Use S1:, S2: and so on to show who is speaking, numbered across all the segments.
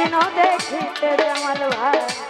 S1: দিনও দেখিতে জামাল ভাই।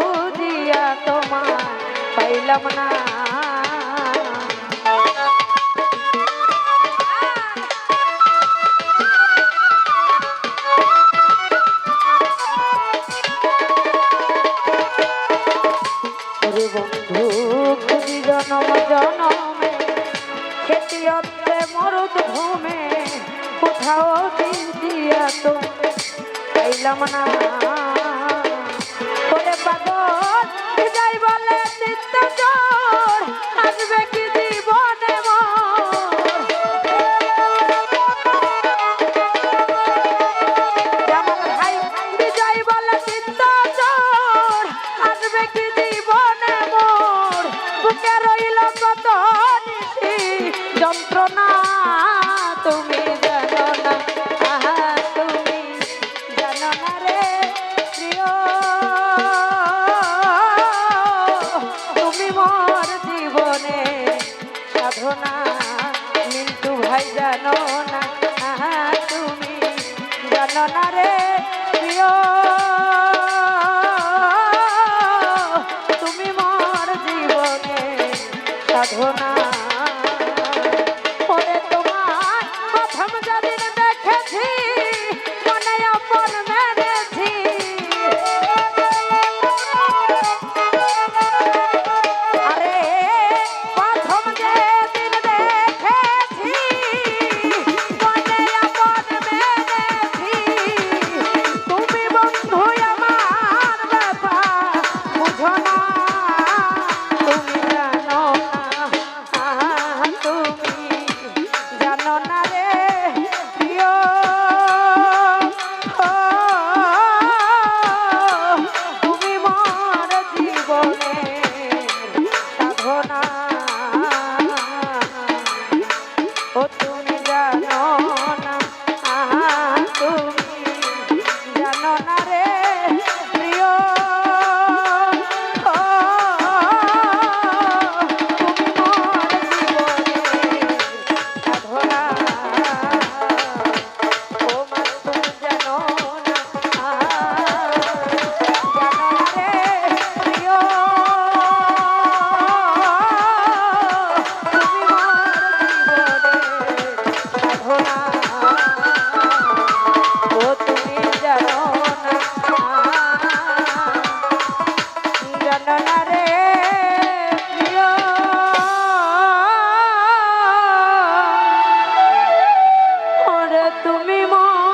S1: খুঁজিয়া তোমার পাইলাম না। বন্ধু, খুঁজি জনম, জনমে, খেতি অত্তে মরুদ ঘুমে কোথাও দিন দিয়া তো পাইলাম না। পাগল যাই বলে চিত্ত জোর আসবে কি জীবনে মোর যেমন ঘটনা মিন্টু ভাই জানো বিমল